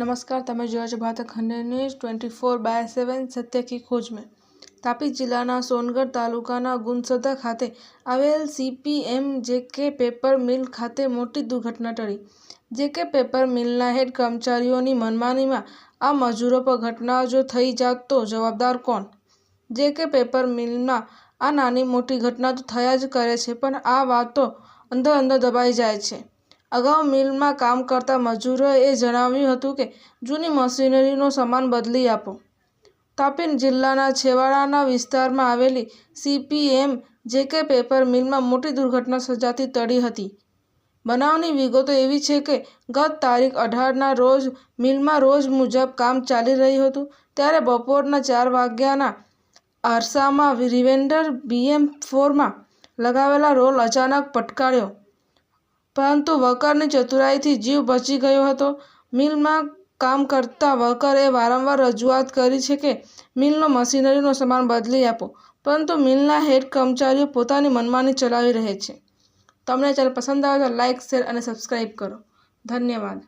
નમસ્કાર, તમે જોયા છો Bharat Khand news twenty four by seven સત્ય કી ખોજ મેં તાપી જિલ્લાના સોનગઢ તાલુકાના ગુણસદા ખાતે આવેલ સીપીએમ જેકે પેપર મિલ ખાતે મોટી દુર્ઘટના ટળી. જેકે પેપર મિલના હેડ કર્મચારીઓની મનમાનીમાં આ મજૂરો પર ઘટના જો થઈ જાત તો જવાબદાર કોણ? જેકે પેપર મિલમાં આ નાની મોટી ઘટના તો થયા જ કરે છે, પણ આ વાતો અંદર અંદર દબાઈ જાય છે. અગાઉ મિલમાં કામ કરતા મજૂરોએ જણાવ્યું હતું કે, જૂની મશીનરીનો સામાન બદલી આપો. તાપીન જિલ્લાના છેવાડાના વિસ્તારમાં આવેલી સીપીએમ જે કે પેપર મિલમાં મોટી દુર્ઘટના સર્જાતી ટળી હતી. બનાવની વિગતો એવી છે કે, ગત તારીખ અઢારના રોજ મિલમાં રોજ મુજબ કામ ચાલી રહ્યું હતું, ત્યારે બપોરના ચાર વાગ્યાના અરસામાં રિવેન્ડર બીએમ ફોરમાં લગાવેલા રોલ અચાનક પટકાયો પરંતુ વર્કરની ચતુરાઈથી જીવ બચી ગયો હતો. મિલમાં કામ કરતા વર્કરે વારંવાર રજૂઆત કરી છે કે મિલનો મશીનરીનો સામાન બદલી આપો, પરંતુ મિલના હેડ કર્મચારીઓ પોતાની મનમાની ચલાવી રહે છે. તમને ચેનલ પસંદ આવે તો લાઇક શેર અને સબસ્ક્રાઈબ કરો. ધન્યવાદ.